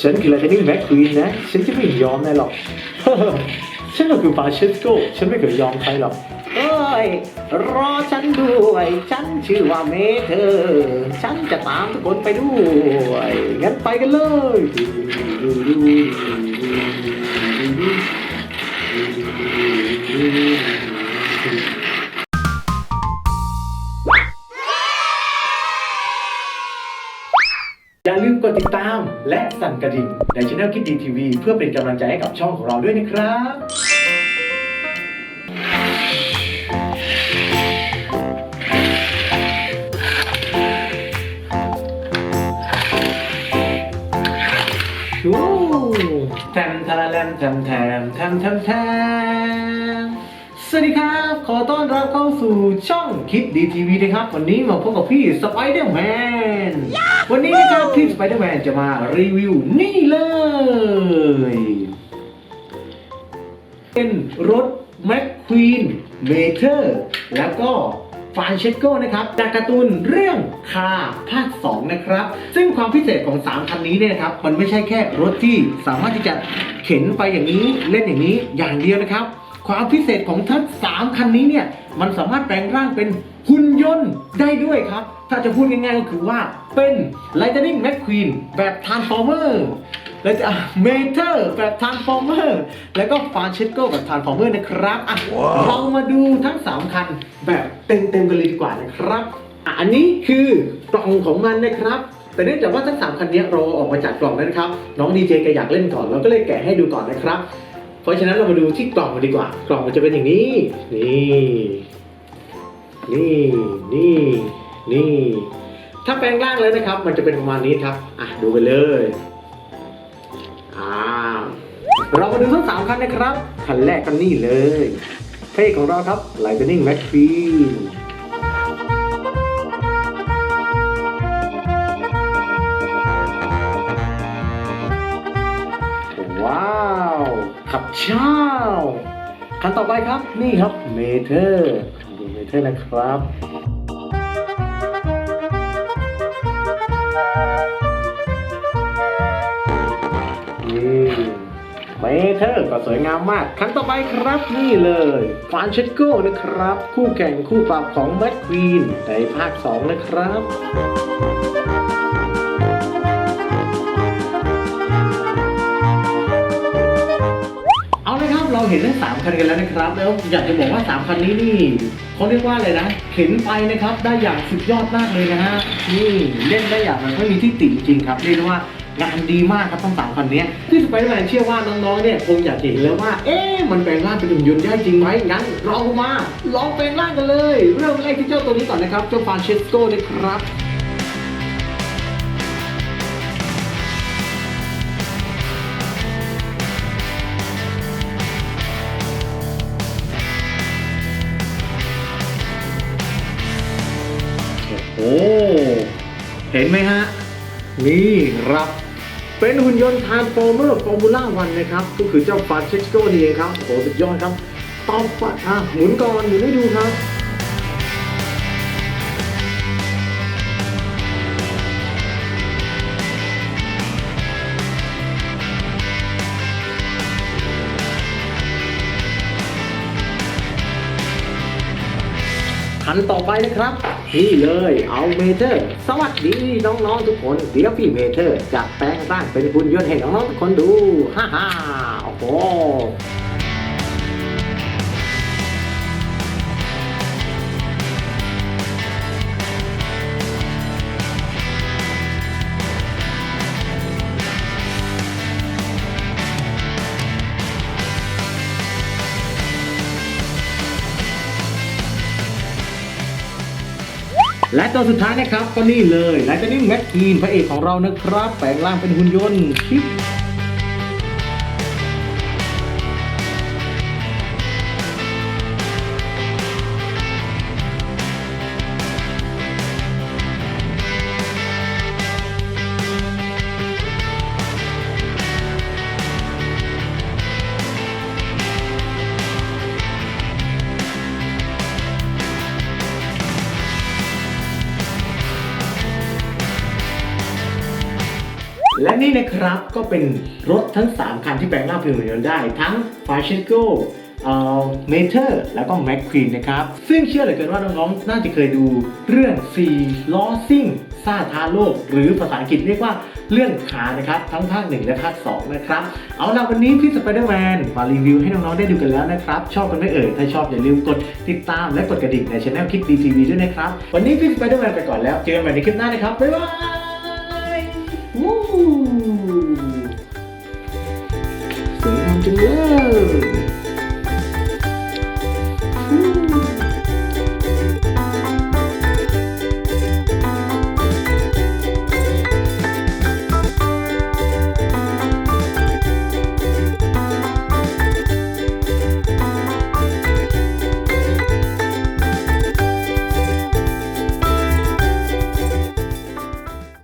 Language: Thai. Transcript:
ฉันคือไลท์นิ่งแม็กควีนนะ ฉันจะไม่ยอมนายหรอก ฉันก็คือฟาเชสโกฉันไม่เคยยอมใครหรอกเอ้ยรอฉันด้วย ฉันชื่อว่าเมเธอร์ฉันจะตามทุกคนไปด้วย งั้นไปกันเลย อย่าลืมกดติดตามและสั่นกระดิ่งในช่องคิดดีทีวีเพื่อเป็นกำลังใจให้กับช่องของเราด้วยนะครับแทมทาราแลมแทมแทมแทมแทมแทมสวัสดีครับ ขอต้อนรับเข้าสู่ช่องคิดดีทีวีนะครับ วันนี้มาพบกับพี่สไปเดอร์แมน วันนี้นะครับพี่สไปเดอร์แมนจะมารีวิวนี่เลย เป็นรถแมคควีนเมเทอร์แล้วก็ฟานเชโก้นะครับ จากการ์ตูนเรื่องคาภาค 2 นะครับ ซึ่งความพิเศษของ 3 คันนี้เนี่ยนะครับ มันไม่ใช่แค่รถที่สามารถที่จะเข็นไปอย่างนี้เล่นอย่างนี้อย่างเดียวนะครับ ความพิเศษของทั้ง 3 คันนี้เนี่ย มันสามารถแปลงร่างเป็นหุ่นยนต์ได้ด้วยครับ ถ้าจะพูดง่ายๆก็คือว่าเป็น Lightning McQueen แบบ Transformer แล้วจะเมเทอร์แบบทานฟอร์เมอร์แล้วก็ฟานเชสโก้แบบทานฟอร์เมอร์นะครับอะเรามาดูทั้ง 3 คันแบบเต็มๆกันเลยดีกว่านะครับอะอันนี้คือกล่องของมันนะครับ แต่เนื่องจากว่าทั้ง 3 คันนี้เราออกมาจากกล่องแล้วนะครับ น้องดีเจแกอยากเล่นก่อนเราก็เลยแกะให้ดูก่อนนะครับ เพราะฉะนั้นเรามาดูที่กล่องกันดีกว่า กล่องมันจะเป็นอย่างนี้ นี่ นี่ นี่ นี่ ถ้าแปลงร่างแล้วนะครับ มันจะเป็นประมาณนี้ครับ อะดูไปเลย อ่า เรามาดูทั้งสามคันนะครับ คันแรกกันนี่เลย เพ่ของเราครับ Lightning McQueen เช้าคันต่อไปครับนี่ครับเมเทอร์ดูเมเทอร์นะครับนี่เมเทอร์ก็สวยงามมากครั้งต่อไปครับนี่เลยฟานเชสโก้นะครับ คู่แข่งคู่ปรับของแม c ควีนในภาค 2 นะครับ เราเห็นทั้งสามคันกันแล้วนะครับ แล้วอยากจะบอกว่าสามคันนี้นี่เขาเรียกว่าอะไรนะเข็นไปนะครับ ได้อย่างสุดยอดมากเลยนะฮะนี่เล่นได้อย่างมันไม่มีที่ติจริงครับเรียกได้ว่างานดีมากครับทั้งสามคันนี้ที่สไปเดอร์แมนเชื่อว่าน้องๆเนี่ยคงอยากเห็นแล้วว่า เอ๊ะมันแปลงร่างเป็นหุ่นยนต์ได้จริงไหมงั้นเรามาลองแปลงร่างกันเลย เริ่มแรกที่เจ้าตัวนี้ก่อนนะครับเจ้าฟานเชสโก้นะครับ เห็นไหมฮะ นี่ครับ เป็นหุ่นยนต์ทานฟอร์เมอร์ฟอร์มูล่าวันนะครับ ก็คือเจ้าฟาเชสโกนี่เองครับโหสุดยอดครับตอมปัดอะหมุนก่อนหมุนให้ดูครับคันต่อไปนะครับ นี่เลยเอาเมเทอร์ สวัสดีน้องๆทุกคน เดี๋ยวพี่เมเทอร์จะแปลงร่างเป็นหุ่นยนต์ให้น้องๆทุกคนดู ฮ่าฮ่าโอ้โห และตัวสุดท้ายนะครับก็นี่เลยไลท์นิ่งแม็กกีนพระเอกของเรานะครับแปลงร่างเป็นหุ่นยนต์ และนี่นะครับก็เป็นรถทั้ง 3 คันที่แปลงร่างเป็นหุ่นยนต์ได้ ทั้ง f a c h e c o เอ่อเมเทอร์แล้วก็แม็กควีนนะครับ ซึ่งเชื่อเหลือเกินว่าน้องๆ น่าจะเคยดูเรื่อง4ล้อซิ่งซ่าท้าโลก หรือภาษาอังกฤษเรียกว่าเรื่องขานะครับ ทั้งภาค 1 และภาค 2 นะครับ เอาล่ะวันนี้พี่สไปเดอร์แมนมารีวิวให้น้องๆ ได้ดูกันแล้วนะครับ ชอบกันไม่เอ่ย ถ้าชอบอย่าลืมกดติดตามและกดกระดิ่งในช่องคลิปดีทีวีด้วยนะครับ วันนี้พี่สไปเดอร์แมนไปก่อนแล้วเจอกันใหม่ในคลิปหน้านะครับบ๊ายบาย Ooh. Stay on the road.